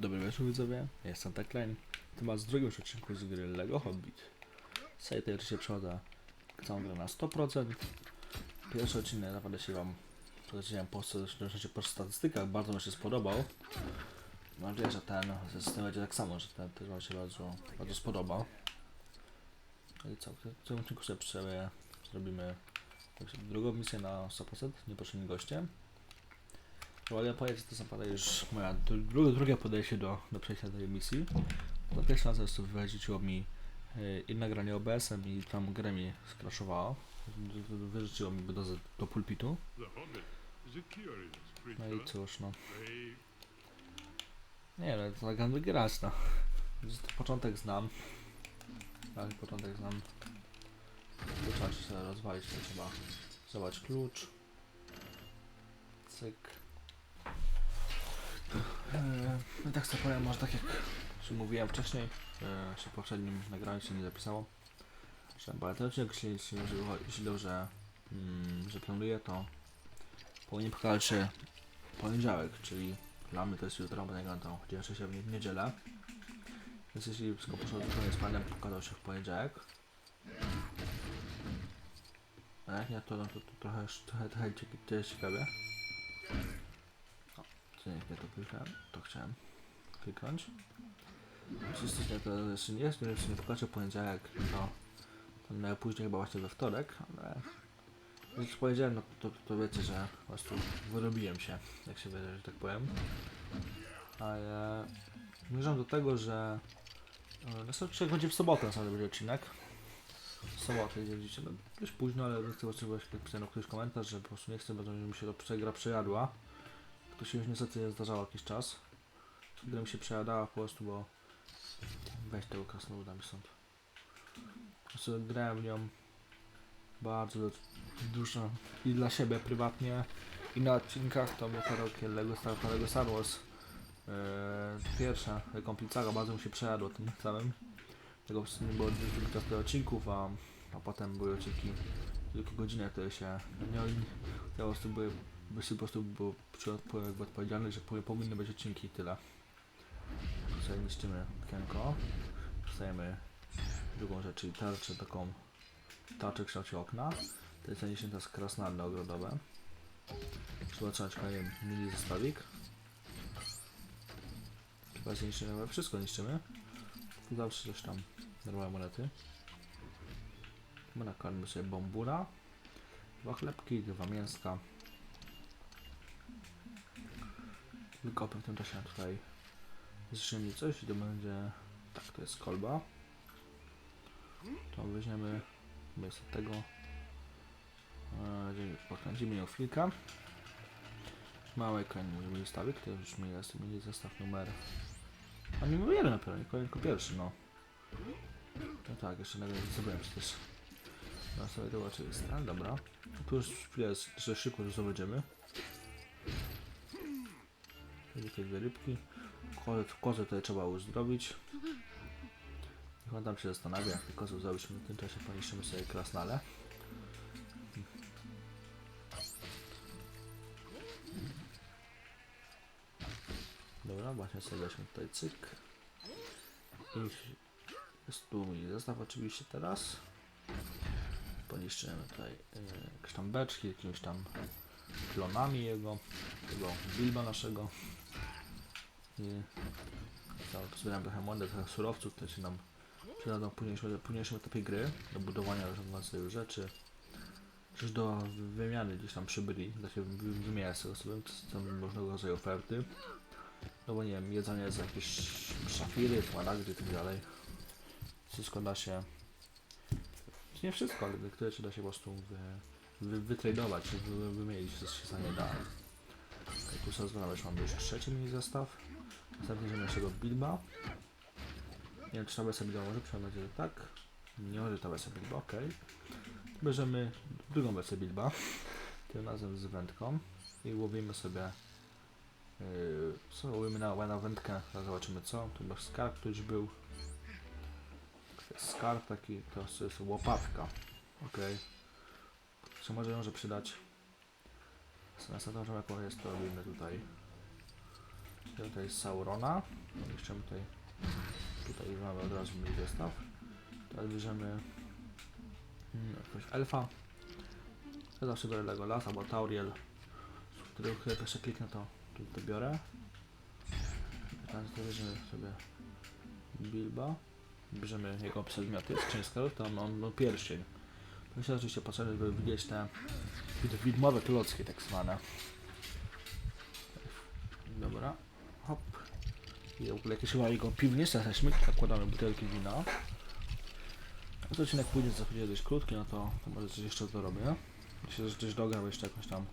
Dobry wieczór widzowie, ja jestem Techline. To ma z drugim już odcinku z gry LEGO Hobbit. Tej oczywiście przechodzę całą grę na 100%. Pierwszy odcinek naprawdę się wam powiedziałem po, po, statystykach, bardzo mi się spodobał. Mam nadzieję, że ten system będzie tak samo, że ten też wam się bardzo, bardzo spodobał. No I co, w tym odcinku sobie zrobimy drugą misję na 100%, nieproszeni goście. Powiedzieć, że to zapada już moja drugie, drugie podejście do, do przejścia tej misji. To pierwszy raz jest wyrzuciło mi y, i nagranie OBS-em i tam grę mi skraszowało. Wy- Wyrzuciło mi do, do pulpitu. No i cóż no. Nie no, to tak grać no. Początek znam. Tak, początek znam. Tu trzeba rozwalić, to trzeba zdobyć klucz. Cyk. Eee, tak sobie powiem, może tak jak mówiłem wcześniej, e, się w poprzednim nagraniu się nie zapisało. Że odcinek, jeśli, jeśli, jeśli dobrze mm, że planuję, to powinien pokazać się poniedziałek, czyli dla mnie to jest jutro, bo nie to dzieje się w nie- niedzielę. Więc jeśli wszystko poszło zgodnie z planem, pokazał się w poniedziałek. A jak nie, to, no, to, to trochę, trochę, trochę jest ciekawie. Co nie, nie to kliknąłem, to chciałem kliknąć. Oczywiście to jeszcze nie jest, nie wiem, czy nie pokażę poniedziałek, to, to najpóźniej chyba właśnie we wtorek, ale jak już powiedziałem, no to, to wiecie, że po prostu wyrobiłem się, jak się wyrażę, że tak powiem. Ale zmierzam do tego, że e, na sobie będzie w sobotę na będzie odcinek. W sobotę, gdzie widzicie, no dość późno, ale chcę właśnie właśnie tak pisałem ktoś komentarz, że po prostu nie chcę, żeby mi się to przegra przejadła. To się już niestety zdarzało jakiś czas. Gra mi się przejadała po prostu, bo weź tego krasnoluda mi stąd. Prostu grałem w nią bardzo dużo i dla siebie prywatnie i na odcinkach to mnie karaoke Lego Star, Lego Star Wars yy, pierwsza komplicaga bardzo mi się przejadło tym samym tego nie było 14 odcinków a, a potem były odcinki tylko godzinę które się nie, nie, po prostu były by po prostu było odpowiedzialny, że po- powinny być odcinki i tyle. Tu sobie niszczymy okienko. Dostajemy drugą rzecz, czyli tarczę taką tarczę w kształcie okna. To jest zaniesienie teraz krasnale ogrodowe. Trzeba trzymać kolejny mini zestawik. Chyba się niszczymy, wszystko niszczymy. Tu zawsze coś tam normalne monety. My sobie bombura. Dwa chlebki, dwa mięska. Wykopę w tym czasie tutaj zrzucimy coś i to będzie... Tak, to jest kolba. To weźmiemy bez tego e, gdzie pokręcimy ją chwilkę. Mały kolejny zestawik, to już mi jest mieli zestaw numer. A nie numer jeden dopiero, nie tylko pierwszy, no. No tak, jeszcze nagle zrobiłem przecież. No sobie oczywiście, ale dobra. Tu już chwilę, że szybko już zdobędziemy. Dwie rybki. Kozę, kozę tutaj trzeba uzdrowić. Niech on tam się zastanawia, jak te kozy uzdrowić, w tym czasie poniszczymy sobie krasnale. Dobra, właśnie sobie weźmy tutaj cyk. I jest tu mi zestaw oczywiście teraz. Poniszczymy tutaj yy, jakieś tam beczki, jakimiś tam klonami jego, tego Bilba naszego. I tam zbieram trochę monet, trochę surowców, które się nam przydadzą w późniejszym, późniejszym etapie gry, do budowania różnych rzeczy, czy do wymiany gdzieś tam przybyli, da się wy- wymieniać sobie sobie, to są różnego rodzaju oferty. No bo nie wiem, jedzenie za jakieś szafiry, smaragdy i tak dalej. Wszystko da się, nie wszystko, ale niektóre się da się po prostu wy, wy, wytradować, wy, wy, wymienić, to się za nie da. Tu sobie znaleźć mamy już trzeci mini zestaw. Następnie bierzemy naszego Bilba. Nie wiem, czy ta wersja Bilba może przynajmniej będzie tak. Nie może ta wersja Bilba, ok. Bierzemy drugą wersję Bilba. Tym razem z wędką. I łowimy sobie. Yy, co łowimy na, na wędkę? Zobaczymy co. Tu masz skarb, który już był. Skarb taki, to jest łopatka. Ok. Co może może przydać? Następną rzeczą jaką jest to robimy tutaj Tutaj jest Saurona. Jeszcze tutaj, tutaj mamy od razu mini zestaw. Teraz bierzemy mm, jakiegoś elfa. Ja zawsze biorę Legolas albo Tauriel, z którego jak jeszcze kliknę to tu to biorę. Teraz to bierzemy sobie Bilba. Bierzemy jego przedmioty z Chainskell, to mam no, pierścień. Myślę, że oczywiście potrzebne, żeby widzieć te wid- widmowe klocki tak zwane. Dobra. I w ogóle jakieś chyba jego piwnicy jesteśmy, nakładamy butelki wina. No to odcinek pójdzie za chwilę dość krótki, no to, to może coś jeszcze dorobię. Myślę, że coś dograł jeszcze jakąś tam.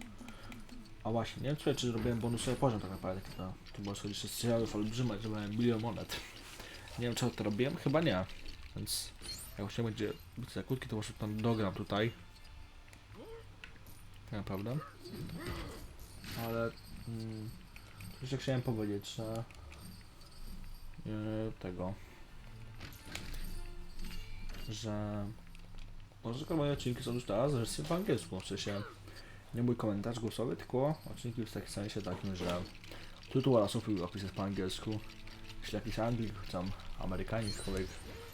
A właśnie, nie wiem czy, czy zrobiłem bonusowy poziom tak naprawdę, to, to było sobie jeszcze strzelały olbrzymek, że miałem milion monet. Nie wiem czy to robiłem, chyba nie. Więc jak już będzie być za krótki, to może tam dogram tutaj. Tak naprawdę. Ale mm, jeszcze chciałem powiedzieć, że tego, że może moje odcinki są już teraz wersji po angielsku, w sensie nie mój komentarz głosowy, tylko odcinki w takim sensie takim, że tytuł oraz opis jest po angielsku. Jeśli jakiś Anglik, tam Amerykanin, człowiek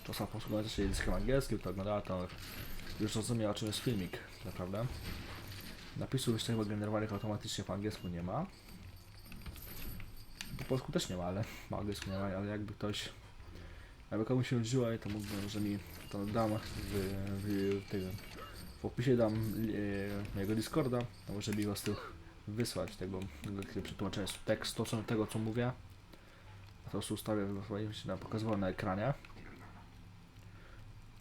czasem posługujący się językiem angielskim, to ogląda, to już rozumie o czym jest filmik, tak naprawdę. Napisów jeszcze chyba generowanych automatycznie po angielsku nie ma. Po polsku też nie ma, ale po angielsku nie ma, ale jakby ktoś, jakby komuś się nudziło, to mógłbym, że mi to dam w, w, w, w opisie dam e, mojego Discorda, to może mi po prostu wysłać tego, przetłumaczenia z tekstu, co, tego co mówię. Po prostu ustawię się nam pokazywał na ekranie.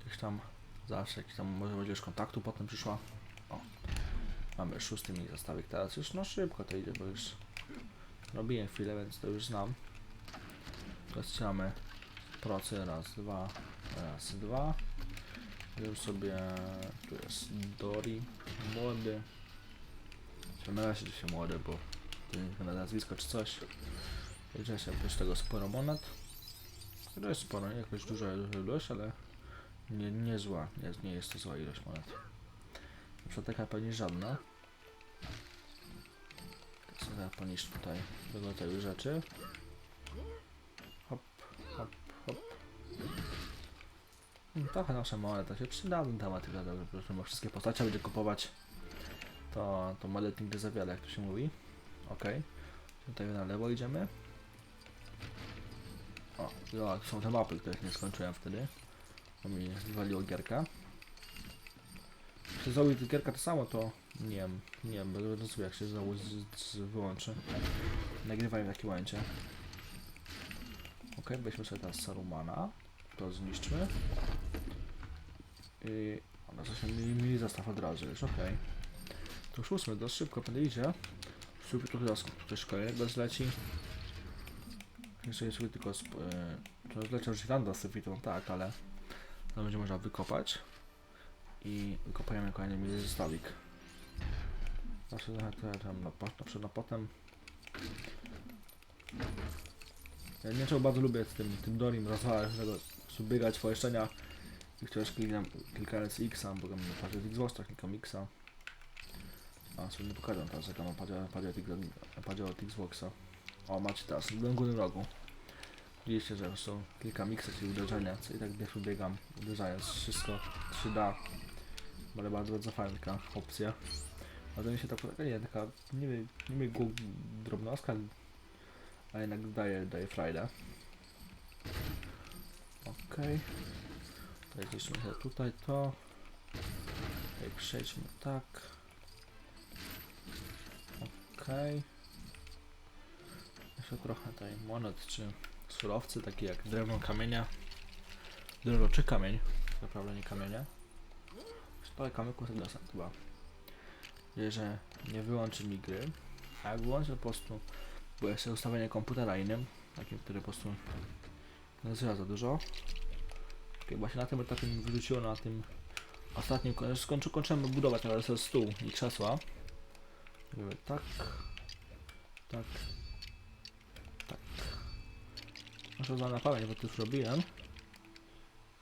Gdzieś tam zawsze jakiś tam może będzie już kontaktu potem przyszła. O. Mamy szósty mini zestawik teraz już no szybko to idzie, bo już robiłem chwilę, więc to już znam. Mamy procy raz, dwa, raz, dwa. Już sobie tu jest Dori, młody. Na razie się młody, bo to nie na nazwisko czy coś. Liczę się też tego sporo monet. To jest sporo, nie jakoś duża duża ilość, ale nie, nie zła, nie, nie jest to zła ilość monet. Na przykład taka pewnie żadna. Sobie poniż tutaj tego rodzaju rzeczy. Hop, hop, hop. Hmm, Trochę nasze monety się przydadzą tematy, wiadomo, że po prostu ma wszystkie postacie będzie kupować. To, to monet nigdy za wiele, jak to się mówi. Okej. Tutaj na lewo idziemy. O, no, to są te mapy, których nie skończyłem wtedy. Bo mi wywaliło gierka. Czy ta gierka to samo, to nie wiem, nie wiem, będę sobie jak się znowu z, z, wyłączy. Nagrywaj w takim momencie. Ok, weźmy sobie teraz Sarumana. To zniszczmy. I ona coś mi, mi zestaw od razu już, okej. Okay. To już ósmy, dość szybko będę idzie. Super, tu teraz ktoś kolejnego zleci. Jeszcze jest tylko sp- e, to zleciał żiranda z sufitą, tak, ale to będzie można wykopać i wykopajemy kolejny mini zestawik. Trochę tam na, po- na, na potem. Ja nie czego bardzo lubię z tym, tym Dorim rozwalać, tego biegać pomieszczenia i chociaż klikam, klikając X-a, bo tam padzie od Xboxa klikam X-a. A, sobie nie pokażę teraz, jak mam padzie, od Xboxa. O, macie teraz, w górnym rogu. Widzieliście, że są kilka miksów i uderzenia, co i tak biegł biegam, uderzając wszystko 3D. Ale bardzo, bardzo fajna opcja. Ale mi się tak taka, nie, taka, wiem, głu- drobnostka, ale jednak daje, daje frajdę. Okej. Okay. Tutaj sobie tutaj to. Tutaj przejdźmy tak. Okej. Jeszcze trochę tutaj monet czy surowcy, takie jak drewno, kamienia. Drewno czy kamień, naprawdę nie kamienia. Kamyków sobie dostęp chyba. Że nie wyłączy mi gry, a jak wyłączę po prostu, bo jest ustawienie komputera innym, takim, który po prostu nazywa za dużo. Okay, właśnie na tym etapie mi wyrzuciło na tym ostatnim, ko- skończy, kończymy budować teraz stół i krzesła. Tak, tak, tak. Muszę na pamięć, bo to już robiłem.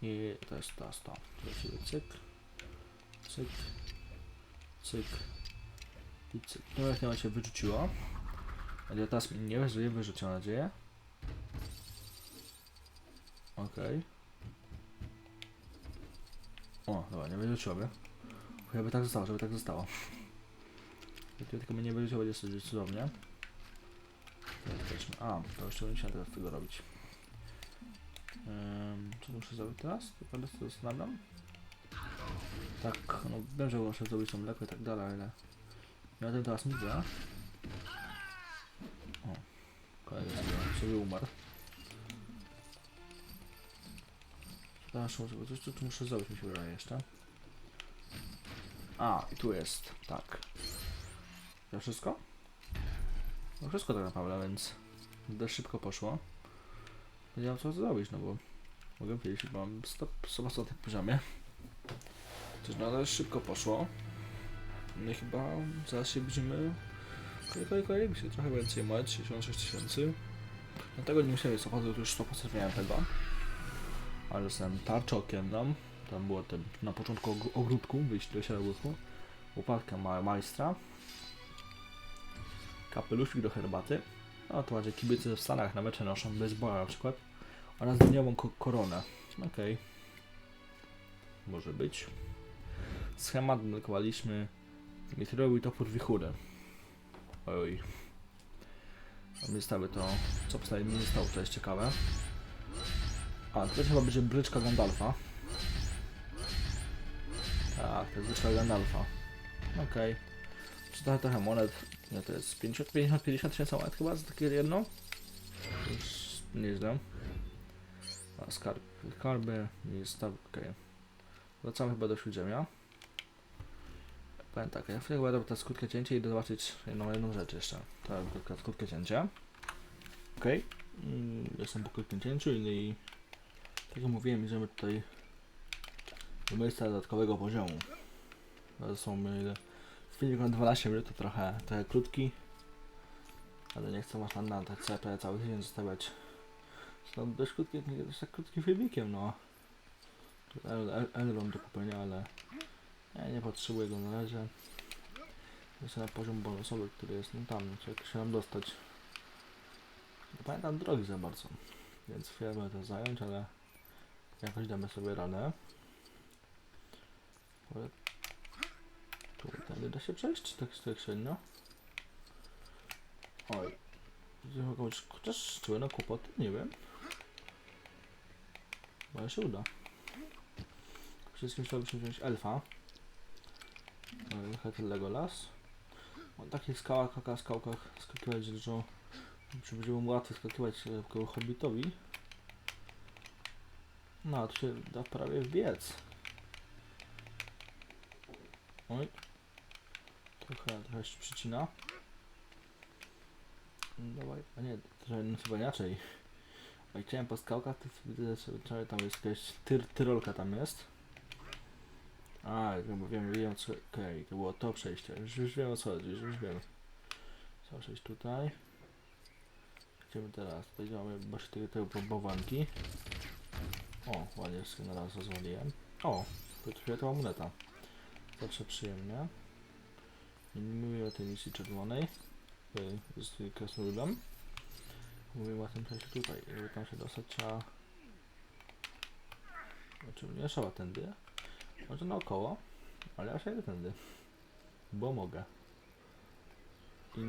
I to jest teraz to. Tu lecimy cyk, cyk, cyk i cyk. To jak się wyrzuciło. Ale teraz mi nie żyje, wyrzucił mam nadzieję. Okej. O, dobra, nie wyrzuciło mnie. Żeby tak zostało, żeby tak zostało. Jak tylko mnie nie wyrzuciło, będzie sobie cudownie. A, to jeszcze nie teraz tego robić. Um, co muszę zrobić teraz? Tylko się zastanawiam. Tak, no wiem, że muszę zrobić to mleko i tak dalej, ale ja o tym teraz mówię. O, kolega sobie, umarł. Muszę, coś tu, tu muszę zrobić, mi się wydaje jeszcze. A, i tu jest, tak. To wszystko? No wszystko tak naprawdę, więc dość szybko poszło. Nie wiem co zrobić, no bo mogę powiedzieć, że mam 100%, 100% w poziomie. Też no, ale szybko poszło. No chyba zaraz się będziemy kolej, kolej, kolej, się trochę więcej mać, 66 tysięcy. Dlatego nie musiałem opłaty, to już 100% miałem tego. Ale dostałem tarczę okienną. Tam było ten, na początku ogr- ogródku, wyjście do ogródku. Łopatkę ma majstra. Kapelusik do herbaty. No to macie kibice w Stanach na mecze noszą baseballa na przykład. Oraz dniową ko koronę. Okej. Może być. Schemat drukowaliśmy Mitrowy topór wichury. Oj. Mamy stały to, co przynajmniej nie stało, to jest ciekawe. A, to chyba będzie bryczka Gandalfa. Tak, to jest bryczka Gandalfa. Okej. Czy trochę, trochę monet? Nie, to jest 50, 50, 50 tysięcy monet chyba za takie jedno? Już nieźle. A skarb, skarby i staw, okej. Wracamy chyba do śródziemia. Powiem tak, ja chyba robię teraz krótkie cięcie i zobaczyć jedną, jedną rzecz jeszcze. Tak, krótkie, krótkie cięcie. Okej. Mm, Jestem po krótkim cięciu i tak jak mówiłem, idziemy tutaj do miejsca dodatkowego poziomu. To są ile filmik na 12 minut, to trochę, trochę krótki. Ale nie chcę was na, na CP cały tydzień zostawiać. Są dość krótki, dość tak krótkim filmikiem, no. Tu El- El- Elrond do kupienia, ale ja nie potrzebuję go na razie. Jeszcze na poziom bonusowy, który jest no tam, czy jak się nam dostać. Nie pamiętam drogi za bardzo, więc będę to zająć, ale jakoś damy sobie radę. Ale tu tędy da się przejść, czy tak, tak średnio? Oj. Chociaż czuję na kłopoty, nie wiem. Może się uda. Wszystkim chciałbym wziąć elfa. Hetel Legolas. O takich skałach, kaka skałkach skakiwać, że że będzie mu łatwo skakiwać e, koło hobbitowi. No, tu się da prawie wbiec. Oj. Trochę, trochę się przycina. Dawaj, a nie, trochę no, chyba inaczej. A chciałem po skałkach, to widzę, że trochę tam jest jakaś tyr, tyrolka tam jest. A, chyba wiem, wiem co, okej, to było to przejście, już, już wiem o co chodzi, już, wiem. Trzeba przejść tutaj. Idziemy teraz, tutaj mamy właśnie te, te bałwanki. O, ładnie sobie na raz rozwaliłem. O, to moneta. Zawsze przyjemnie. Nie mówię o tej misji czerwonej. Z krasnoludem. Mówimy o tym przejściu tutaj. Żeby tam się dostać trzeba... Znaczy nie trzeba tędy. Może naokoło. Ale ja się idę tędy. Bo mogę. I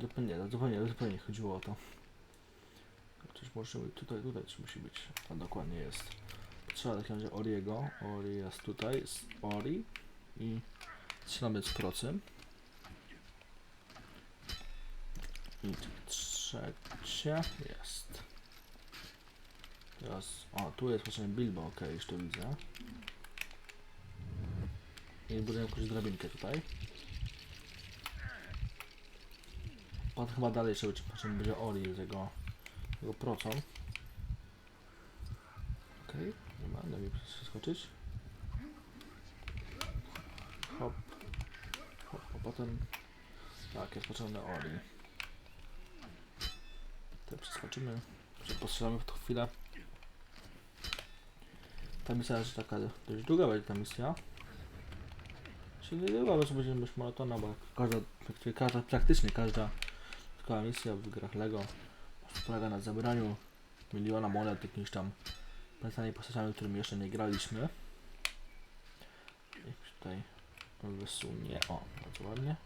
zupełnie, zupełnie, zupełnie chodziło o to. Czyż może tutaj, tutaj czy musi być? Tam dokładnie jest. Trzeba w takim razie Oriego. Ori jest tutaj. z Ori. I strzelamy z procem. I trzecie jest. Teraz, o tu jest właśnie Bilbo, ok, już to widzę. I buduję jakąś drabinkę tutaj. Pan chyba dalej jeszcze będzie, patrzę, będzie Ori z jego, jego procą. Okej, nie ma, da mi przeskoczyć. Hop. Hop, a potem... Tak, jest potrzebny Ori. Tutaj przeskoczymy. Postrzelamy w tą chwilę. Ta misja jest taka dość długa będzie ta misja. Czyli długa, bo będziemy być monotona, bo każda, każda, praktycznie każda Dodatkowa misja w grach LEGO polega na zebraniu miliona monet jakimiś tam plecami postaciami, którymi jeszcze nie graliśmy. Jak tutaj wysunie. O, bardzo ładnie.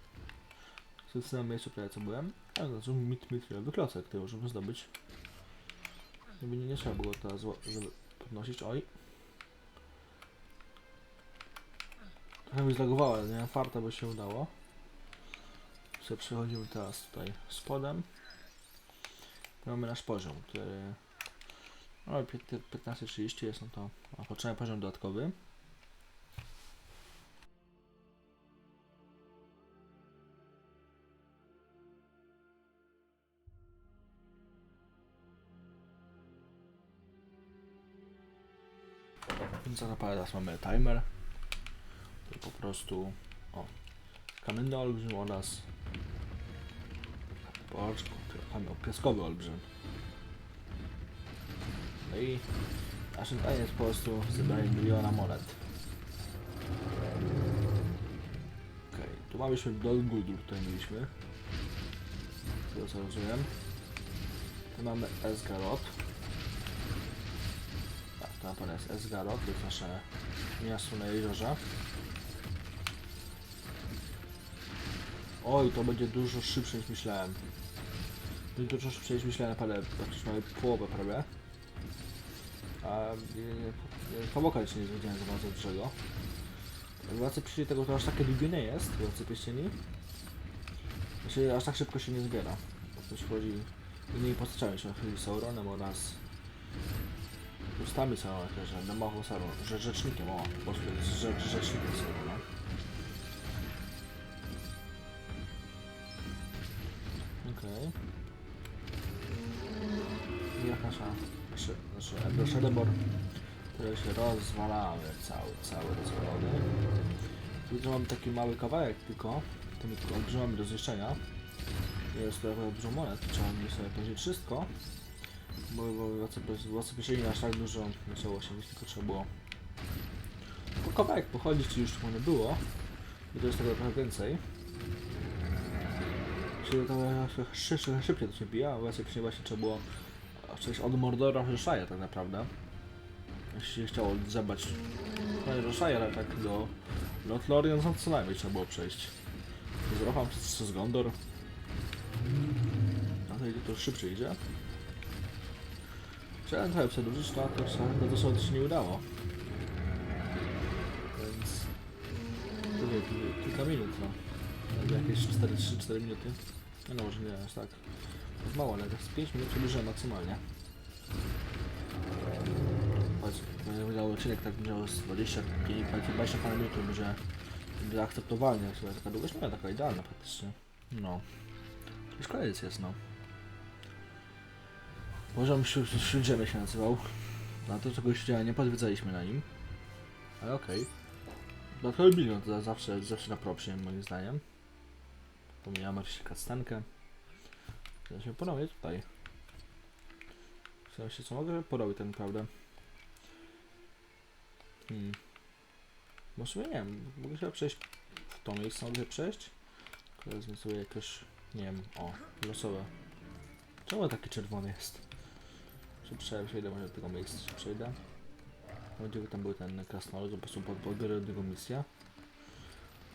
W tym miejscu, prawie co byłem. Ale to znaczy mit, mitriowy klocek, który możemy zdobyć. Jakby nie, nie trzeba było teraz podnosić. Oj. Trochę mi zlagowało, mam farta, bo się udało. Sobie przechodzimy teraz tutaj spodem. Mamy nasz poziom, który... No, 15.30 jest no to potrzebny poziom dodatkowy. Za teraz mamy timer. To po prostu o kamienny olbrzym oraz o, kamień piaskowy olbrzym. No i zadaniem jest po prostu zebranie miliona monet. Okej, tu mamy Dol Guldur, tutaj mieliśmy. Tego co rozumiem. Tu mamy Esgarot. Tak, to na pewno jest Esgarot, to jest nasze miasto na jeziorze. Oj, to będzie dużo szybsze niż myślałem. Będzie dużo szybsze niż myślałem, ale praktycznie mamy połowę prawie. A Pawłoka jeszcze nie widziałem za bardzo dużego. Władcy Pierścieni tego to aż takie długie nie jest, Władcy Pierścieni. Znaczy aż tak szybko się nie zbiera. Bo ktoś chodzi innymi postaciami, chodzi Sauronem oraz ustami Saurona że Namahu Sauron, że rzecznikiem, o, po prostu jest rzecz, rzecznikiem Saurona. Jak nasza, nasze, Shadowbor, które się rozwalamy, cały, cały rozwalony. Tu mam taki mały kawałek tylko, tym tylko olbrzymami do zniszczenia. Jest trochę dużo monet, trzeba mi sobie powiedzieć wszystko. Bo, władcy piesięgi aż tak dużo nie się mieć, tylko trzeba było po kawałek pochodzić, czy już tego nie było. I to jest tego trochę więcej. Szy, szy, szybciej to się bija, a władcy piesięgi właśnie trzeba było przejść od Mordora do Shire tak naprawdę. Jeśli chciało zabrać no, do Shire, ale tak do Lothlorien no, co najmniej trzeba było przejść. Z Rohan przez, Gondor. No to to szybciej idzie. Chciałem trochę przedłużyć, to, to, to dosłownie się nie udało. Więc... Kil- kilka minut, no. Jakieś 4-3-4 minuty. No, może nie aż tak. To jest mało, ale tak z 5 minut przedłużyłem maksymalnie. Chodź, będę wydał odcinek tak miał z 20, 20 parę minut, to będzie, będzie akceptowalnie. sobie Taka długość nie taka idealna praktycznie. No. Już koniec jest, no. Poziom śró- śródziemia się nazywał. Na to, czego śródziemia nie podwiedzaliśmy na nim. Ale okej. Dodatkowy bilion to za- zawsze, zawsze na propsie, moim zdaniem. Pomijamy oczywiście kastankę. Ja się porobię tutaj. W sensie, co mogę porobić tak naprawdę? Hmm. Bo nie wiem, mogę chyba przejść w to miejsce, mogę przejść? Wezmę sobie jakoś, nie wiem, o, losowe. Czemu taki czerwony jest? Czy przejdę, może do tego miejsca, czy przejdę? Gdzie by tam był ten krasnolud, po prostu pod- podbiorę od niego misję.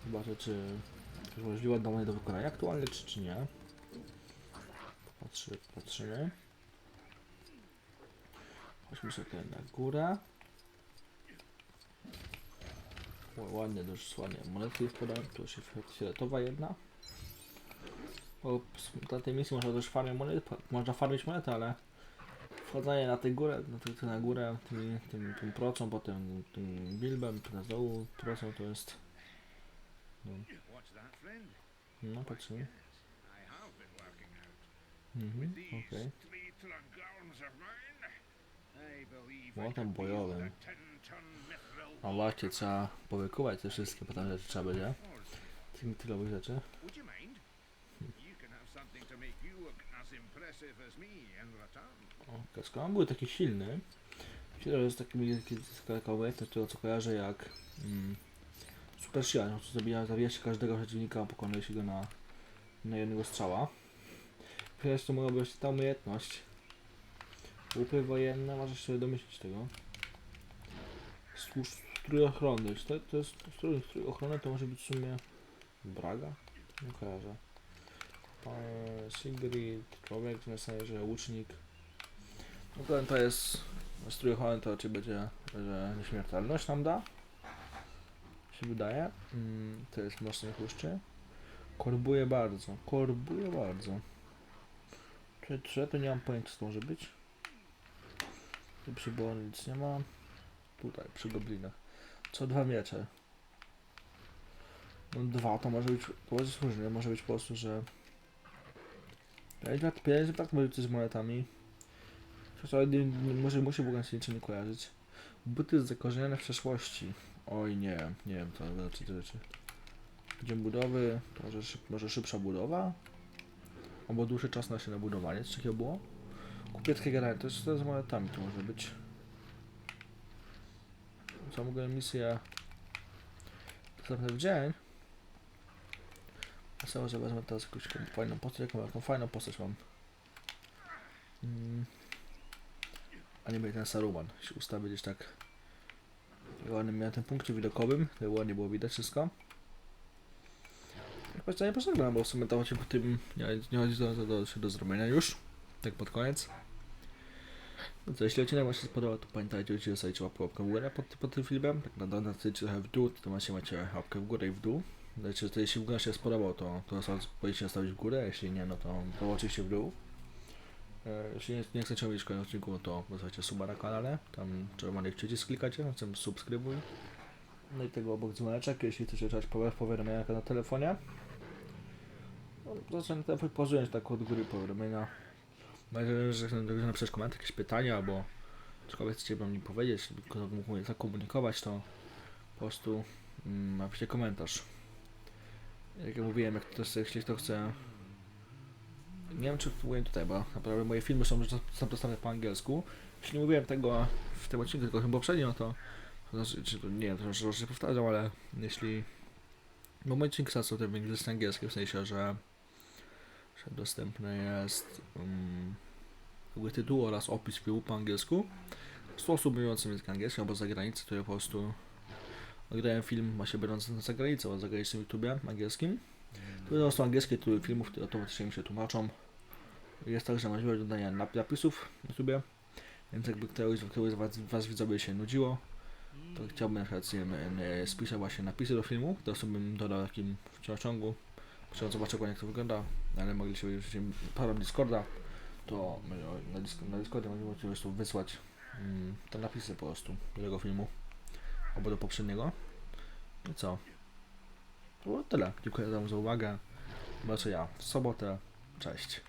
Zobaczę, czy czy możliwe mnie do wykonania aktualnie, czy, czy nie. Patrzy, patrzymy. Chodźmy sobie na górę. O, ładnie, dość ładnie. Już podałem, tu jest fioletowa jedna. Bo na tej misji można też farmić monety, można farmić monety, ale wchodzenie na tę górę, na, tę- na górę tym, tym, tym procą, potem tym bilbem, potem znowu procą to jest... No? No patrzymy. Out. Mhm, okej. can wield bojowym. a właśnie, trzeba powykuwać te wszystkie potem rzeczy trzeba będzie. Tych tylowych rzeczy. To. O, skoro on był taki silny, myślę, że z takimi taką umiejętność, tego co kojarzę jak mm, Super Shield, no, zabija, zabija się każdego przeciwnika, pokonuje się go na, na jednego strzała. Wiesz, to mogła być ta umiejętność. Łupy wojenne, możesz sobie domyślić tego. Stróż, strój ochrony. Czy to, to jest strój, strój ochrony, to może być w sumie Braga? Nie kojarzę. Pan Sigrid, człowiek, na sensie, że łucznik. No to, to jest strój ochrony, to raczej będzie, że nieśmiertelność nam da. Się wydaje. Mm, to jest mocny tłuszczy. Korbuje bardzo, korbuje bardzo. Czy, czy to nie mam pojęcia co to może być? Tu przy nic nie ma. Tutaj, przy goblinach. Co dwa miecze. No dwa to może być, to może być różnie, może być po prostu, że... Pięć, pięć tak może być coś z monetami. Nie, może musi w ogóle się niczym nie kojarzyć. Buty zakorzenione w przeszłości. Oj nie, nie wiem to znaczy te rzeczy. Dzień budowy, to może, szyb, może szybsza budowa? Albo dłuższy czas na się na budowanie, coś takiego było? Kupieckie gadanie, to jest z monetami to może być. Co mogę misję zapewne w dzień. Ja sobie że wezmę teraz jakąś fajną postać, jaką, jaką fajną postać mam. Mm. A nie będzie ten Saruman, się ustawię gdzieś tak ładnie miałem tym punkcie widokowym, żeby ładnie było widać wszystko. To nie pożegnam, bo w sumie to po tym nie, nie chodzi do, do, do, się do zrobienia już. Tak pod koniec. No co, jeśli odcinek Wam się spodobał, to pamiętajcie, że zostawicie łapkę, łapkę w górę pod, pod tym filmem. Tak na dole trochę w dół, to macie, macie łapkę w górę i w dół. Znaczy, jeśli w ogóle się spodobał, to, to powinniście zostawić w górę, jeśli nie, no to, to oczywiście w dół. E, Jeśli nie, nie chcecie mieć kolejnego odcinku, no to zostawcie suba na kanale. Tam czerwony przycisk klikacie, na tym subskrybuj. No i tego obok dzwoneczek, jeśli chcecie czytać powi- powiadomienia na telefonie. No, na telefon tak od góry powiadomienia. Mam nadzieję, że napisać komentarz, jakieś pytania, albo cokolwiek chcecie mi powiedzieć, lub mógł zakomunikować, to po prostu mm, napiszcie komentarz. Jak ja mówiłem, jak ktoś jeśli kto chce nie wiem czy mówiłem tutaj, bo naprawdę moje filmy są, są dostępne po angielsku. Jeśli nie mówiłem tego w tym odcinku, tylko chyba poprzednio, to, to znaczy, czy to nie, to że się powtarzam, ale jeśli. Odcinki są też w wersji angielskiej, w sensie, że, że dostępny jest um, tytuł oraz opis filmu po angielsku. 100 osób mówiącym język angielski albo z zagranicy, które po prostu nagrałem film właśnie będący na zagranicą, o zagranicznym YouTubie angielskim. To są angielskie tytuły filmów, które automatycznie mi się tłumaczą. Jest także możliwość dodania nap- napisów na YouTubie, więc jakby ktoś, ktoś z was, was widzowie się nudziło, to chciałbym na e, spisać właśnie napisy do filmu, to sobie bym dodał w takim ciągu. Trzeba zobaczyć jak to wygląda, ale mogliście już parę Discorda, to na, Discord, na Discordzie możecie po prostu wysłać mm, te napisy po prostu do tego filmu, albo do poprzedniego. I co? To było tyle. Dziękuję za uwagę. Zobaczę ja w sobotę. Cześć.